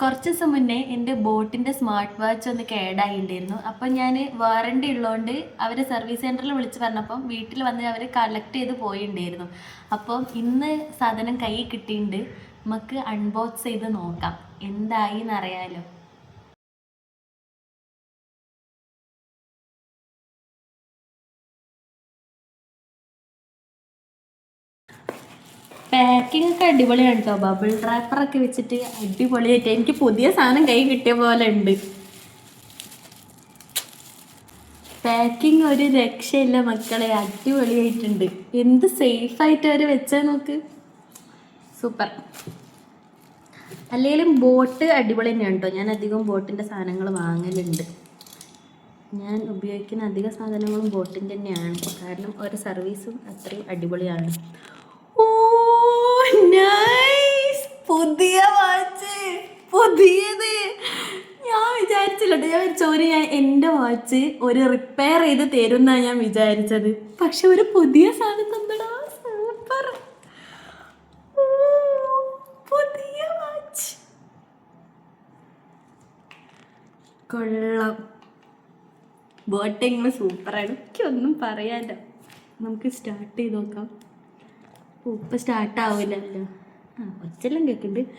കുറച്ച് ദിവസം മുന്നേ എന്റെ ബോട്ടിന്റെ സ്മാർട്ട് വാച്ച് ഒന്ന് കേടായിട്ടുണ്ടായിരുന്നു അപ്പം ഞാൻ വാറണ്ടി ഉള്ളതുകൊണ്ട് അവർ സർവീസ് സെന്ററിൽ വിളിച്ച് പറഞ്ഞപ്പം വീട്ടിൽ വന്ന് അവർ കളക്ട് ചെയ്ത് പോയിണ്ടായിരുന്നു. അപ്പം ഇന്ന് സാധനം കൈ കിട്ടിയിട്ടുണ്ട് നമുക്ക് അൺബോക്സ് ചെയ്ത് നോക്കാം. എന്തായി എന്നറിയാലോ പാക്കിംഗ് ഒക്കെ അടിപൊളിയാണ് കേട്ടോ ബബിൾ ഒക്കെ വെച്ചിട്ട് അടിപൊളിയായിട്ട് എനിക്ക് പുതിയ സാധനം കൈ കിട്ടിയ പോലെ ഉണ്ട്. പാക്കിംഗ് ഒരു രക്ഷയില്ല മക്കളെ. അടിപൊളിയായിട്ടുണ്ട്. എന്ത് സേഫായിട്ട് അവർ വെച്ചാൽ നോക്ക്. സൂപ്പർ അല്ലെങ്കിലും ബോട്ട് അടിപൊളി തന്നെയാണ് കേട്ടോ ഞാൻ അധികം ബോട്ടിന്റെ സാധനങ്ങൾ വാങ്ങലുണ്ട്. ഞാൻ ഉപയോഗിക്കുന്ന അധിക സാധനങ്ങളും ബോട്ടിന്റെ തന്നെയാണ്. കാരണം ഒരു സർവീസും അത്രയും അടിപൊളിയാണ്. ഓ നൈസ് പുതിയ വാച്ച് പുതിയത്. ഞാൻ വിചാരിച്ചില്ല ഞാൻ ഒരു ഞാൻ എന്റെ വാച്ച് ഒരു റിപ്പയർ ചെയ്ത് തരുമെന്നാണ് ഞാൻ വിചാരിച്ചത്. പക്ഷെ ഒരു പുതിയ സാധനം തന്നടാ. സൂപ്പർ പുതിയ വാച്ച് കൊള്ളാം. ബോട്ടിങ് സൂപ്പറാണ് എനിക്കൊന്നും പറയാലോ നമുക്ക് സ്റ്റാർട്ട് ചെയ്ത് നോക്കാം. ഓ, ഇപ്പം സ്റ്റാർട്ട് ആവില്ലല്ലോ ആ ഒച്ചെല്ലാം കേൾക്കുന്നുണ്ട്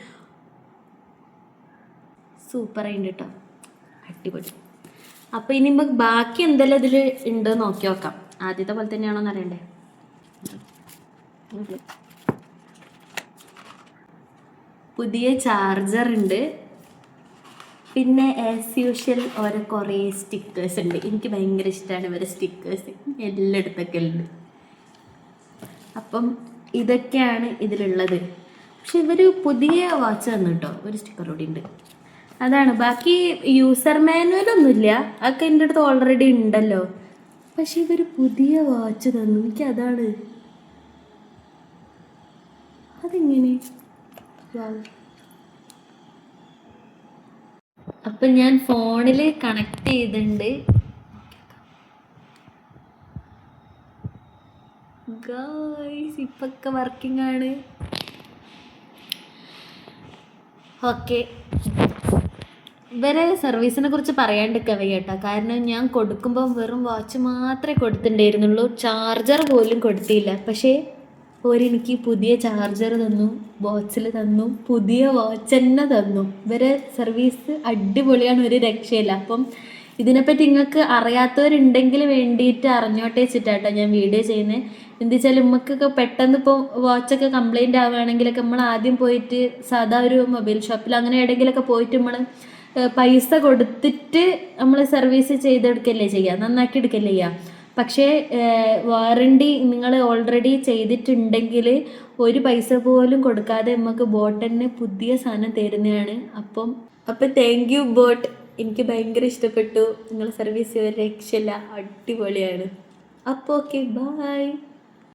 സൂപ്പറായിട്ട് കേട്ടോ അടിപൊളി. അപ്പോൾ ഇനി നമുക്ക് ബാക്കി എന്തെല്ലാം ഇതിൽ ഉണ്ട് നോക്കി നോക്കാം. ആദ്യത്തെ പോലെ തന്നെയാണോ എന്ന് അറിയണ്ടേ പുതിയ ചാർജർ ഉണ്ട് പിന്നെ ആസ് യൂഷ്വൽ ഓരോ കുറേ സ്റ്റിക്കേഴ്സ് ഉണ്ട് എനിക്ക് ഭയങ്കര ഇഷ്ടമാണ് ഇവരെ സ്റ്റിക്കേഴ്സ് എല്ലായിടത്തൊക്കെ ഉണ്ട് അപ്പം ഇതൊക്കെയാണ് ഇതിലുള്ളത്. പക്ഷെ ഇവർ പുതിയ വാച്ച് തന്നു കേട്ടോ ഒരു സ്റ്റിക്കർ കൂടി ഉണ്ട്. അതാണ്. ബാക്കി യൂസർ മാനുവലൊന്നുമില്ല അതൊക്കെ എന്റെ അടുത്ത് ഓൾറെഡി ഉണ്ടല്ലോ. പക്ഷെ ഇവർ പുതിയ വാച്ച് തന്നു. എനിക്ക് അതാണ്. അതെങ്ങനെ. അപ്പം ഞാൻ ഫോണിൽ കണക്ട് ചെയ്തിട്ടുണ്ട് ഗായ്സ് ഇപ്പൊക്കെ വർക്കിംഗ് ആണ്. ഓക്കെ ഇവരെ സർവീസിനെ കുറിച്ച് പറയാണ്ടിരിക്കാൻ വയ്യ കേട്ടോ. കാരണം ഞാൻ കൊടുക്കുമ്പോൾ വെറും വാച്ച് മാത്രമേ കൊടുത്തിട്ടുണ്ടായിരുന്നുള്ളൂ. ചാർജർ പോലും കൊടുത്തില്ല. പക്ഷേ ഓരെനിക്ക് പുതിയ ചാർജർ തന്നു വാച്ചിൽ തന്നു പുതിയ വാച്ച് തന്നെ തന്നു. ഇവരെ സർവീസ് അടിപൊളിയാണ് ഒരു രക്ഷയില്ല. അപ്പം ഇതിനെപ്പറ്റി നിങ്ങൾക്ക് അറിയാത്തവരുണ്ടെങ്കിൽ വേണ്ടിയിട്ട് അറിഞ്ഞോട്ടെ വെച്ചിട്ടാട്ടോ ഞാൻ വീഡിയോ ചെയ്യുന്നത് എന്താ വെച്ചാൽ നമുക്കൊക്കെ പെട്ടെന്ന് ഇപ്പോൾ വാച്ചൊക്കെ കംപ്ലൈന്റ് ആവുകയാണെങ്കിലൊക്കെ നമ്മൾ ആദ്യം പോയിട്ട് സാധാ ഒരു മൊബൈൽ ഷോപ്പിൽ അങ്ങനെ എവിടെയെങ്കിലൊക്കെ പോയിട്ട് നമ്മൾ പൈസ കൊടുത്തിട്ട് നമ്മൾ സർവീസ് ചെയ്തെടുക്കല്ലേ ചെയ്യുക നന്നാക്കി എടുക്കല്ലേ ചെയ്യുക പക്ഷേ വാറണ്ടി നിങ്ങൾ ഓൾറെഡി ചെയ്തിട്ടുണ്ടെങ്കിൽ ഒരു പൈസ പോലും കൊടുക്കാതെ നമുക്ക് ബോട്ടന് പുതിയ സാധനം തരുന്നതാണ്. അപ്പം അപ്പം താങ്ക് യു ബോട്ട്. എനിക്ക് ഭയങ്കര ഇഷ്ടപ്പെട്ടു. നിങ്ങളുടെ സർവീസ് ഒരു രക്ഷയില്ല. അടിപൊളിയാണ്. അപ്പോൾ ഓക്കെ ബായ്